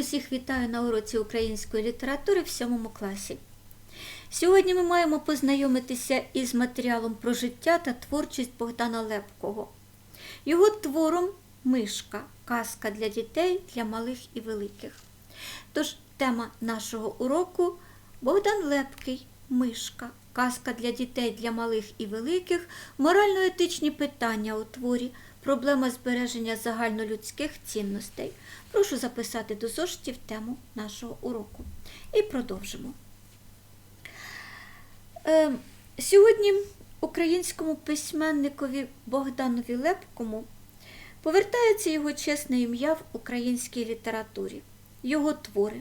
Усіх вітаю на уроці української літератури в сьомому класі. Сьогодні ми маємо познайомитися із матеріалом про життя та творчість Богдана Лепкого. Його твором Мишка казка для дітей, для малих і великих. Тож тема нашого уроку Богдан Лепкий Мишка казка для дітей, для малих і великих, морально-етичні питання у творі, проблема збереження загальнолюдських цінностей. Прошу записати до зошитів тему нашого уроку. І продовжимо. Е, сьогодні українському письменникові Богданові Лепкому повертається його чесне ім'я в українській літературі, його твори.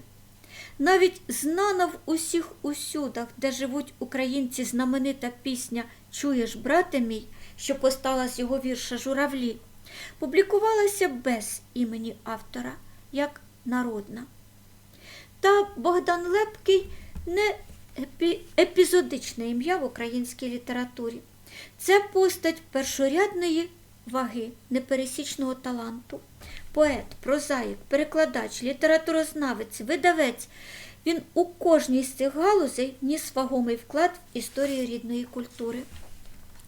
Навіть знана в усіх усюдах, де живуть українці, знаменита пісня Чуєш, брате мій, що постала з його вірша Журавлі, публікувалася без імені автора, як народна. Та Богдан Лепкий не епі- епізодичне ім'я в українській літературі. Це постать першорядної ваги, непересічного таланту. Поет, прозаїк, перекладач, літературознавець, видавець. Він у кожній з цих галузей вніс вагомий вклад в історію рідної культури.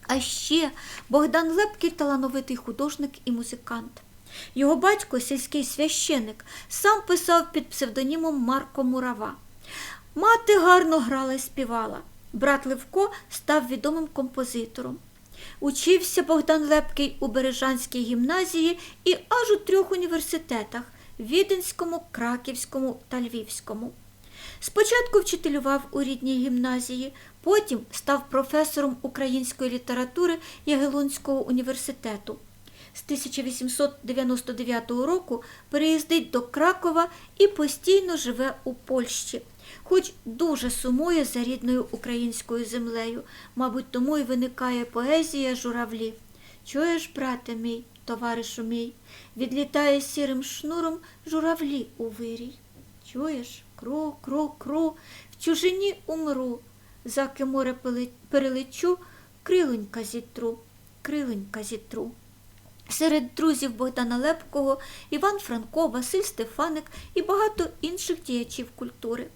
А ще Богдан Лепкий талановитий художник і музикант. Його батько, сільський священик, сам писав під псевдонімом Марко Мурава. Мати гарно грала і співала. Брат Левко став відомим композитором. Учився Богдан Лепкий у Бережанській гімназії і аж у трьох університетах Віденському, Краківському та Львівському. Спочатку вчителював у рідній гімназії, потім став професором української літератури Ягелонського університету. З 1899 року переїздить до Кракова і постійно живе у Польщі, хоч дуже сумує за рідною українською землею. Мабуть, тому й виникає поезія журавлі. Чуєш, брате мій, товаришу мій, відлітає сірим шнуром журавлі у вирій. Чуєш, кру, в чужині умру, заки море перелечу, крилонька зітру, крилонька зітру. Серед друзів Богдана Лепкого Іван Франко, Василь Стефаник і багато інших діячів культури.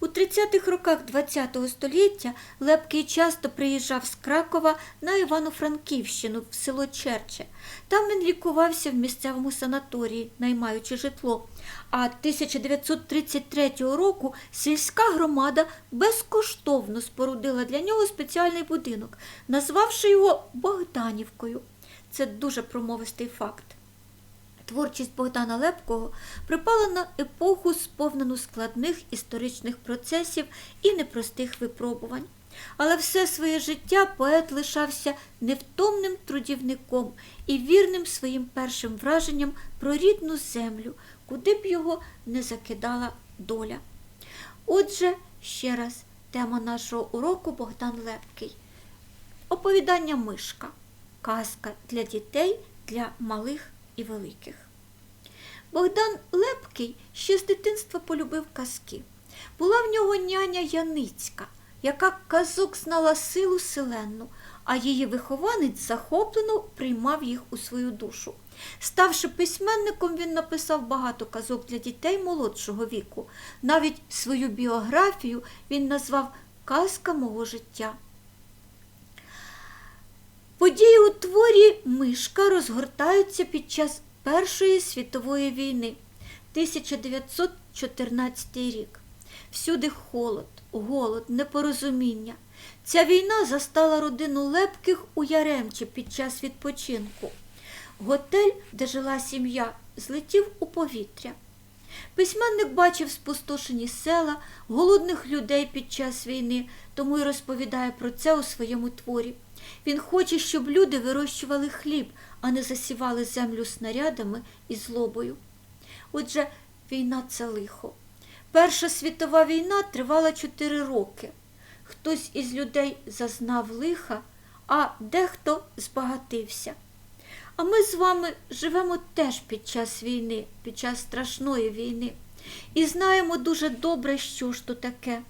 У 30-х роках ХХ століття Лепкий часто приїжджав з Кракова на Івано-Франківщину в село Черче. Там він лікувався в місцевому санаторії, наймаючи житло. А 1933 року сільська громада безкоштовно спорудила для нього спеціальний будинок, назвавши його Богданівкою. Це дуже промовистий факт. Творчість Богдана Лепкого припала на епоху, сповнену складних історичних процесів і непростих випробувань. Але все своє життя поет лишався невтомним трудівником і вірним своїм першим враженням про рідну землю, куди б його не закидала доля. Отже, ще раз, тема нашого уроку Богдан Лепкий. Оповідання Мишка. Казка для дітей, для малих і великих. Богдан Лепкий ще з дитинства полюбив казки. Була в нього няня Яницька, яка казок знала силу селенну, а її вихованець захоплено приймав їх у свою душу. Ставши письменником, він написав багато казок для дітей молодшого віку. Навіть свою біографію він назвав Казка мого життя. Події у творі Мишка розгортаються під час Першої світової війни 1914 рік. Всюди холод, голод, непорозуміння. Ця війна застала родину Лепких у Яремчі під час відпочинку. Готель, де жила сім'я, злетів у повітря. Письменник бачив спустошені села, голодних людей під час війни, тому й розповідає про це у своєму творі. Він хоче, щоб люди вирощували хліб, а не засівали землю снарядами і злобою. Отже, війна це лихо. Перша світова війна тривала чотири роки. Хтось із людей зазнав лиха, а дехто збагатився. А ми з вами живемо теж під час війни, під час страшної війни. І знаємо дуже добре, що ж то таке.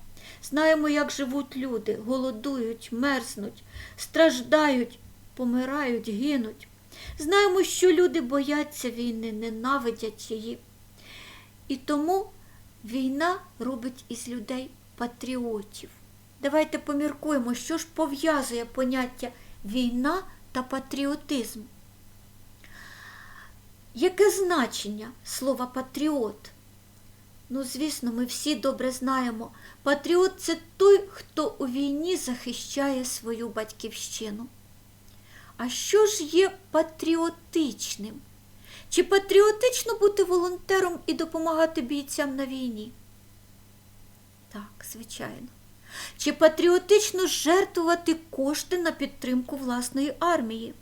Знаємо, як живуть люди, голодують, мерзнуть, страждають, помирають, гинуть. Знаємо, що люди бояться війни, ненавидять її. І тому війна робить із людей патріотів. Давайте поміркуємо, що ж пов'язує поняття війна та патріотизм. Яке значення слова патріот? Ну, звісно, ми всі добре знаємо. Патріот це той, хто у війні захищає свою батьківщину. А що ж є патріотичним? Чи патріотично бути волонтером і допомагати бійцям на війні? Так, звичайно. Чи патріотично жертвувати кошти на підтримку власної армії?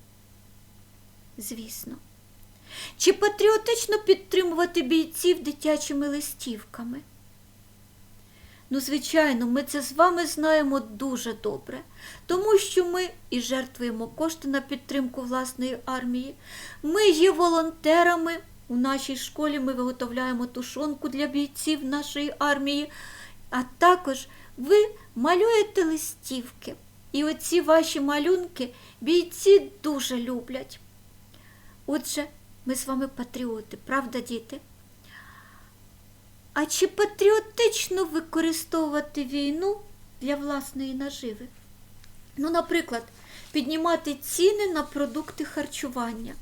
Звісно. Чи патріотично підтримувати бійців дитячими листівками? Ну, звичайно, ми це з вами знаємо дуже добре, тому що ми і жертвуємо кошти на підтримку власної армії. Ми є волонтерами. У нашій школі ми виготовляємо тушонку для бійців нашої армії, а також ви малюєте листівки. І оці ваші малюнки бійці дуже люблять. Отже, ми з вами патріоти, правда, діти? А чи патріотично використовувати війну для власної наживи? Ну, наприклад, піднімати ціни на продукти харчування.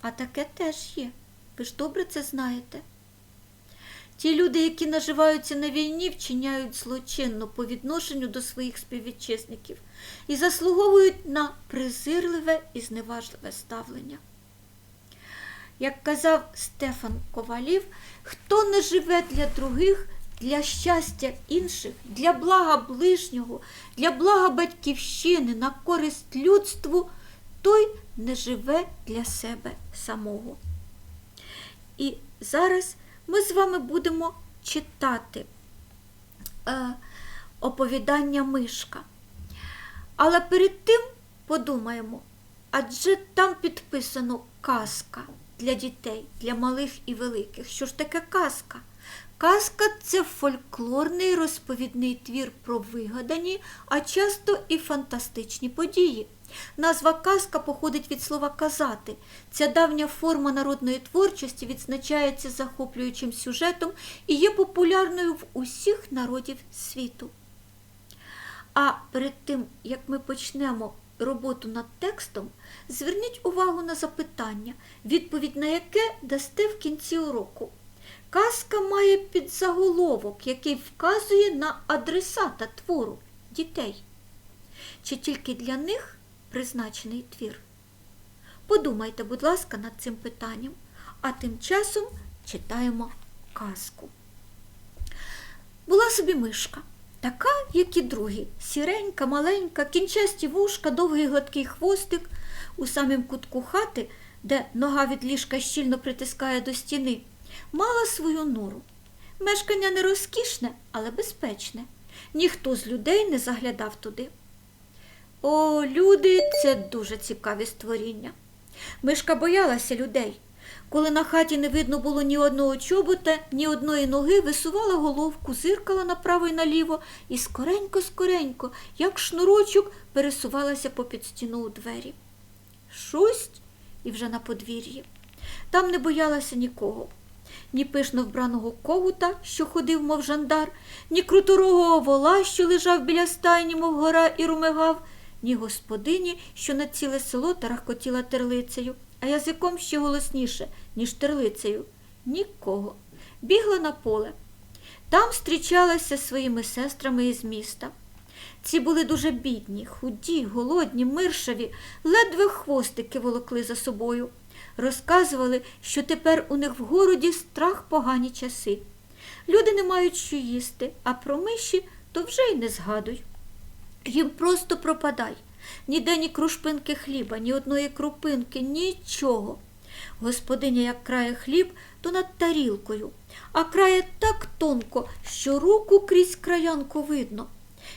А таке теж є. Ви ж добре це знаєте. Ті люди, які наживаються на війні, вчиняють злочинно по відношенню до своїх співвітчизників і заслуговують на презирливе і зневажливе ставлення. Як казав Стефан Ковалів, хто не живе для других, для щастя інших, для блага ближнього, для блага батьківщини, на користь людству, той не живе для себе самого. І зараз ми з вами будемо читати е, оповідання Мишка. Але перед тим подумаємо, адже там підписано казка для дітей, для малих і великих. Що ж таке казка? Казка це фольклорний розповідний твір про вигадані, а часто і фантастичні події. Назва казка походить від слова казати. Ця давня форма народної творчості відзначається захоплюючим сюжетом і є популярною в усіх народів світу. А перед тим, як ми почнемо роботу над текстом, зверніть увагу на запитання, відповідь на яке дасте в кінці уроку. Казка має підзаголовок, який вказує на адресата твору дітей. Чи тільки для них призначений твір? Подумайте, будь ласка, над цим питанням, а тим часом читаємо казку. Була собі мишка, така, як і другі, сіренька, маленька, кінчасті вушка, довгий гладкий хвостик у самім кутку хати, де нога від ліжка щільно притискає до стіни, мала свою нору. Мешкання не розкішне, але безпечне. Ніхто з людей не заглядав туди. О, люди це дуже цікаві створіння. Мишка боялася людей. Коли на хаті не видно було ні одного чобота, ні одної ноги, висувала головку, зиркала направо й наліво і скоренько-скоренько, як шнурочок, пересувалася попід стіну у двері. Шусть і вже на подвір'ї. Там не боялася нікого. Ні пишно вбраного когута, що ходив, мов жандар, ні круторогого вола, що лежав біля стайні, мов гора і румигав, ні господині, що на ціле село тарахкотіла терлицею, а язиком ще голосніше, ніж терлицею. Нікого. Бігла на поле. Там зустрічалася своїми сестрами із міста. Ці були дуже бідні, худі, голодні, миршаві, ледве хвостики волокли за собою. Розказували, що тепер у них в городі страх погані часи. Люди не мають що їсти, а про миші то вже й не згадуй. Їм просто пропадай. Ніде ні крушпинки хліба, ні одної крупинки, нічого. Господиня, як крає хліб, то над тарілкою, а крає так тонко, що руку крізь краянку видно.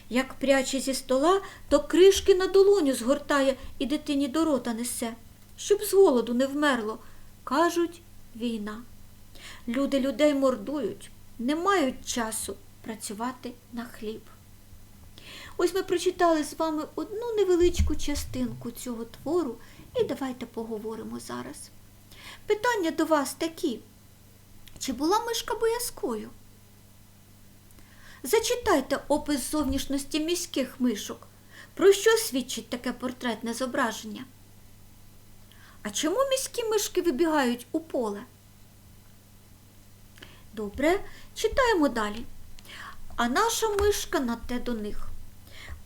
Як пряче зі стола, то кришки на долоню згортає і дитині до рота несе, щоб з голоду не вмерло. Кажуть, війна. Люди людей мордують, не мають часу працювати на хліб. Ось ми прочитали з вами одну невеличку частинку цього твору і давайте поговоримо зараз. Питання до вас такі. чи була мишка боязкою? Зачитайте опис зовнішності міських мишок. Про що свідчить таке портретне зображення? А чому міські мишки вибігають у поле? Добре, читаємо далі. А наша мишка на те до них.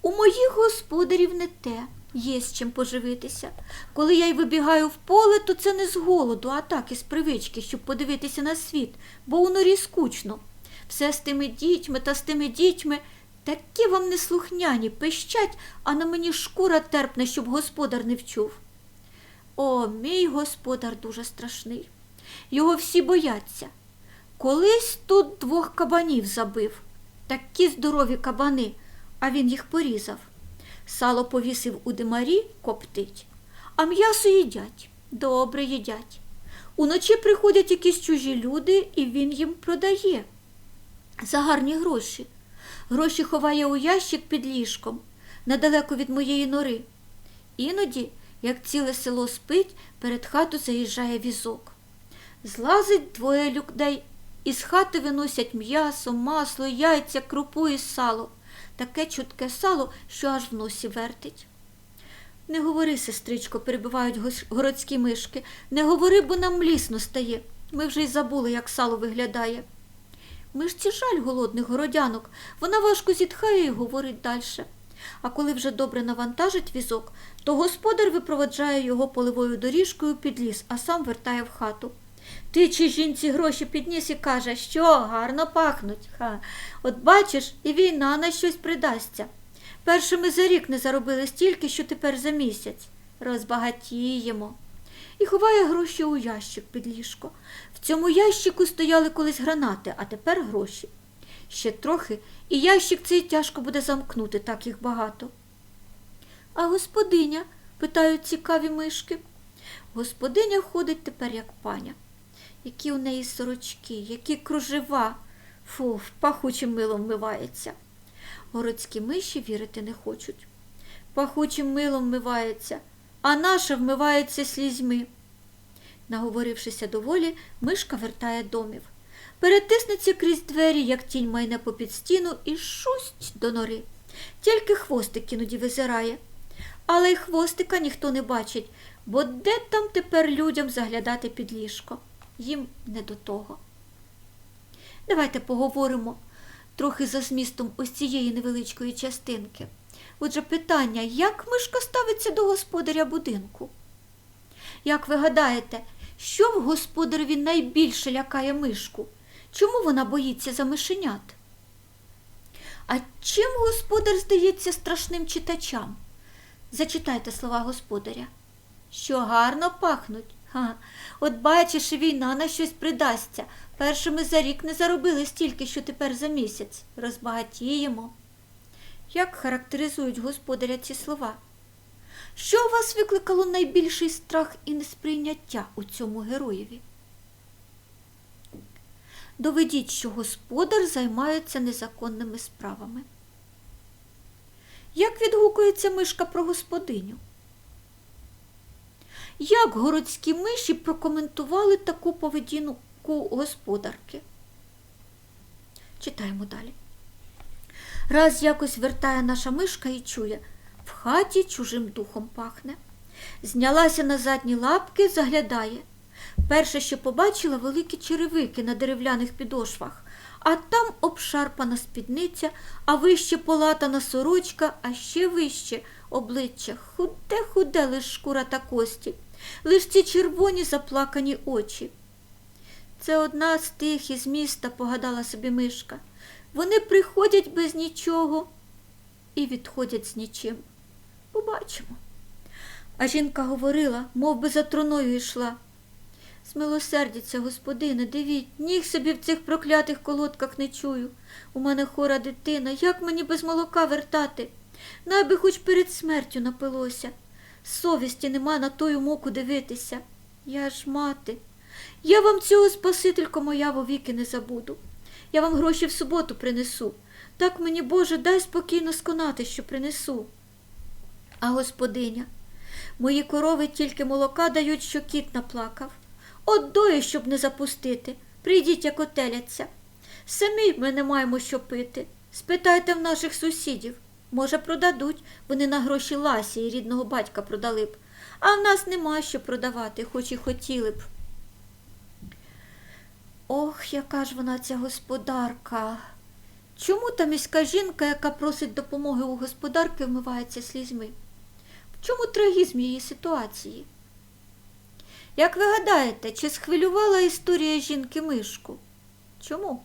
У моїх господарів не те, є з чим поживитися. Коли я й вибігаю в поле, то це не з голоду, а так із привички, щоб подивитися на світ, бо у норі скучно. Все з тими дітьми та з тими дітьми такі вам неслухняні, пищать, а на мені шкура терпне, щоб господар не вчув. О, мій господар дуже страшний. Його всі бояться. Колись тут двох кабанів забив. Такі здорові кабани, а він їх порізав. Сало повісив у димарі, коптить, а м'ясо їдять, добре їдять. Уночі приходять якісь чужі люди, і він їм продає за гарні гроші. Гроші ховає у ящик під ліжком, недалеко від моєї нори. Іноді, як ціле село спить, перед хату заїжджає візок. Злазить двоє людей, із хати виносять м'ясо, масло, яйця, крупу і сало. Таке чутке сало, що аж в носі вертить. Не говори, сестричко, перебивають городські мишки. Не говори, бо нам млісно стає. Ми вже й забули, як сало виглядає. Мишці жаль голодних городянок. Вона важко зітхає і говорить далі. А коли вже добре навантажить візок, то господар випроваджає його поливою доріжкою під ліс, а сам вертає в хату. Ти чи жінці гроші підніс і каже, що гарно пахнуть. Ха. От бачиш, і війна на щось придасться. Перше ми за рік не заробили стільки, що тепер за місяць. Розбагатіємо. І ховає гроші у ящик під ліжко. В цьому ящику стояли колись гранати, а тепер гроші. Ще трохи, і ящик цей тяжко буде замкнути, так їх багато. А господиня? питають цікаві мишки. Господиня ходить тепер як паня. Які у неї сорочки, які кружева. Фу, пахучим милом вмивається. Городські миші вірити не хочуть. Пахучим милом вмивається, а наша вмивається слізьми. Наговорившися доволі, мишка вертає домів. Перетиснеться крізь двері, як тінь майне попід стіну, і шусть до нори. Тільки хвостик іноді визирає. Але й хвостика ніхто не бачить, бо де там тепер людям заглядати під ліжко? Їм не до того. Давайте поговоримо трохи за змістом ось цієї невеличкої частинки. Отже, питання, як мишка ставиться до господаря будинку? Як ви гадаєте, що в господареві найбільше лякає мишку? Чому вона боїться за мишенят? А чим господар здається страшним читачам? Зачитайте слова господаря. Що гарно пахнуть. Ха, от бачиш, війна на щось придасться. Першими за рік не заробили стільки, що тепер за місяць. Розбагатіємо. Як характеризують господаря ці слова? Що у вас викликало найбільший страх і несприйняття у цьому героєві? Доведіть, що господар займається незаконними справами. Як відгукується мишка про господиню? Як городські миші прокоментували таку поведінку господарки? Читаємо далі. Раз якось вертає наша мишка і чує, в хаті чужим духом пахне. Знялася на задні лапки, заглядає. Перше, що побачила, великі черевики на дерев'яних підошвах, а там обшарпана спідниця, а вище полатана сорочка, а ще вище обличчя. Худе-худе лиш шкура та кості, лиш ці червоні заплакані очі. Це одна з тих із міста, погадала собі мишка. Вони приходять без нічого і відходять з нічим. Побачимо. А жінка говорила, мов би за троною йшла. Змилосердіться, господине, дивіть, ніг собі в цих проклятих колодках не чую. У мене хора дитина, як мені без молока вертати? Найби хоч перед смертю напилося. Совісті нема на тою муку дивитися. Я ж мати. Я вам цього, Спасителько моя, вовіки не забуду. Я вам гроші в суботу принесу. Так мені, Боже, дай спокійно сконати, що принесу. А господиня, мої корови тільки молока дають, що кіт наплакав. От дою, щоб не запустити. Прийдіть, як отеляться. Самі ми не маємо що пити. Спитайте в наших сусідів. Може, продадуть, вони на гроші Ласі і рідного батька продали б. А в нас нема що продавати, хоч і хотіли б. Ох, яка ж вона ця господарка. Чому та міська жінка, яка просить допомоги у господарки, вмивається слізьми? Чому трагізм її ситуації? Як ви гадаєте, чи схвилювала історія жінки мишку? Чому?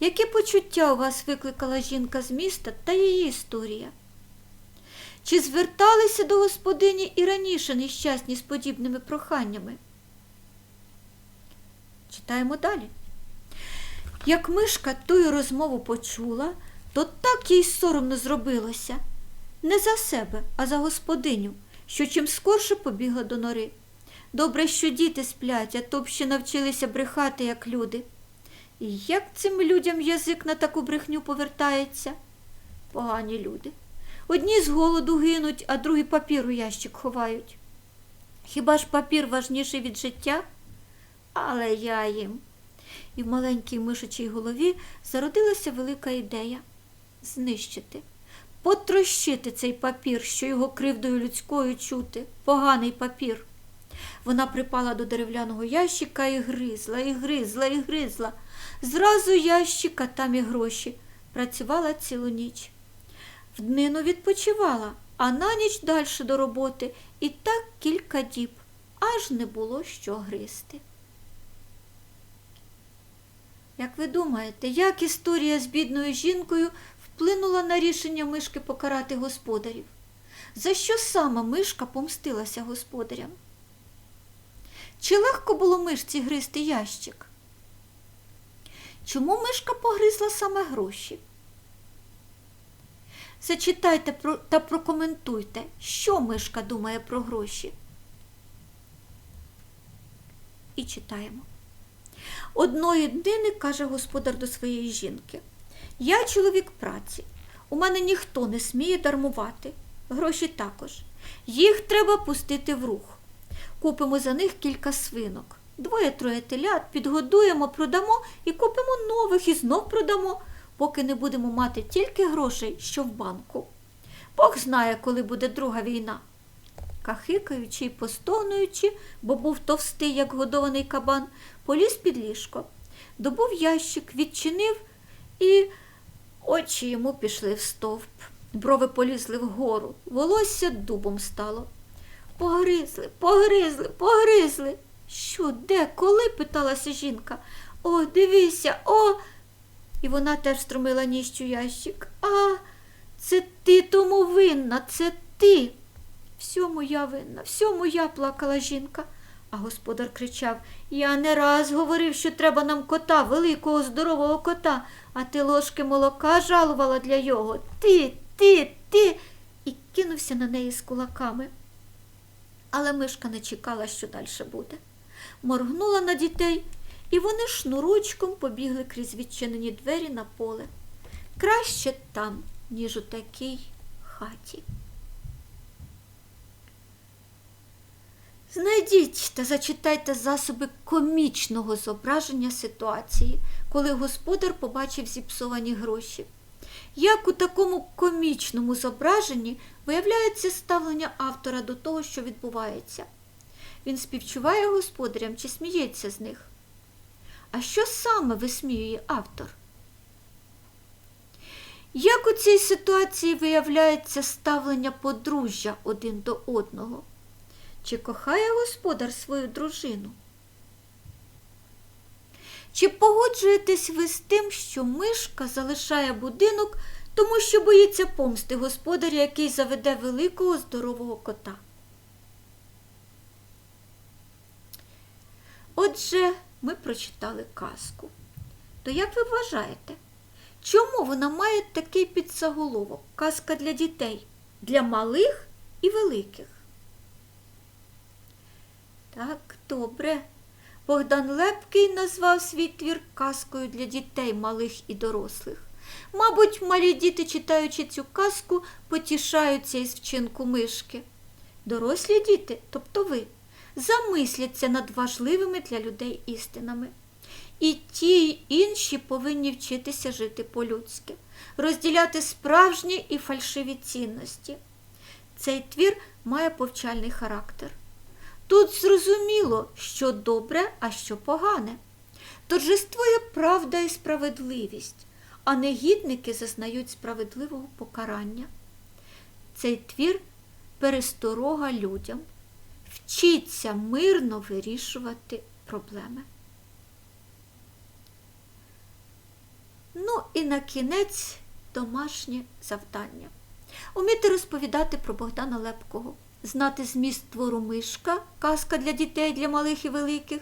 Які почуття у вас викликала жінка з міста та її історія? Чи зверталися до господині і раніше нещасні з подібними проханнями? Читаємо далі. Як мишка тую розмову почула, то так їй соромно зробилося. Не за себе, а за господиню, що чим скорше побігла до нори. Добре, що діти сплять, а то б ще навчилися брехати, як люди. І як цим людям язик на таку брехню повертається? Погані люди. Одні з голоду гинуть, а другі папір у ящик ховають. Хіба ж папір важніший від життя? Але я їм. І в маленькій мишачій голові зародилася велика ідея знищити, потрощити цей папір, що його кривдою людською чути, поганий папір. Вона припала до дерев'яного ящика і гризла, і гризла, і гризла. Зразу ящик, а там і гроші. Працювала цілу ніч. В днину відпочивала, а на ніч далі до роботи і так кілька діб, аж не було що гризти. Як ви думаєте, як історія з бідною жінкою вплинула на рішення мишки покарати господарів? За що саме мишка помстилася господарям? Чи легко було мишці гризти ящик? Чому мишка погризла саме гроші? Зачитайте та прокоментуйте, що мишка думає про гроші. І читаємо. Одної днини каже господар до своєї жінки. Я чоловік праці. У мене ніхто не сміє дармувати. Гроші також. Їх треба пустити в рух. Купимо за них кілька свинок. Двоє-троє телят, підгодуємо, продамо і купимо нових і знов продамо, поки не будемо мати тільки грошей, що в банку. Бог знає, коли буде друга війна. Кахикаючи й постогнуючи, бо був товстий, як годований кабан, поліз під ліжко, добув ящик, відчинив і очі йому пішли в стовп. Брови полізли вгору, волосся дубом стало. Погризли, погризли, погризли. Що, де, коли? питалася жінка. О, дивися, о. І вона теж струмила ніщу ящик. А, це ти тому винна, це ти. Всьому я винна, всьому я плакала жінка. А господар кричав Я не раз говорив, що треба нам кота, великого, здорового кота, а ти ложки молока жалувала для його. Ти, ти, ти. І кинувся на неї з кулаками. Але мишка не чекала, що далі буде. Моргнула на дітей, і вони шнурочком побігли крізь відчинені двері на поле. Краще там, ніж у такій хаті. Знайдіть та зачитайте засоби комічного зображення ситуації, коли господар побачив зіпсовані гроші. Як у такому комічному зображенні виявляється ставлення автора до того, що відбувається? Він співчуває господарям чи сміється з них? А що саме висміює автор? Як у цій ситуації виявляється ставлення подружжя один до одного? Чи кохає господар свою дружину? Чи погоджуєтесь ви з тим, що мишка залишає будинок, тому що боїться помсти господаря, який заведе великого здорового кота? Отже, ми прочитали казку. То як ви вважаєте, чому вона має такий підзаголовок? Казка для дітей, для малих і великих? Так, добре. Богдан Лепкий назвав свій твір казкою для дітей малих і дорослих. Мабуть, малі діти, читаючи цю казку, потішаються із вчинку мишки. Дорослі діти, тобто ви, замисляться над важливими для людей істинами. і ті, й інші повинні вчитися жити по-людськи, розділяти справжні і фальшиві цінності. Цей твір має повчальний характер. Тут зрозуміло, що добре, а що погане. Торжествує правда і справедливість, а негідники зазнають справедливого покарання. Цей твір пересторога людям. Вчіться мирно вирішувати проблеми. Ну і на кінець домашнє завдання. Уміти розповідати про Богдана Лепкого, знати зміст твору мишка, казка для дітей, для малих і великих,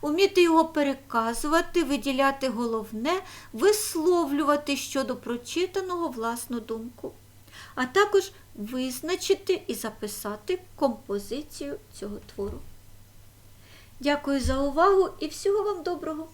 уміти його переказувати, виділяти головне, висловлювати щодо прочитаного власну думку, а також визначити і записати композицію цього твору. Дякую за увагу і всього вам доброго!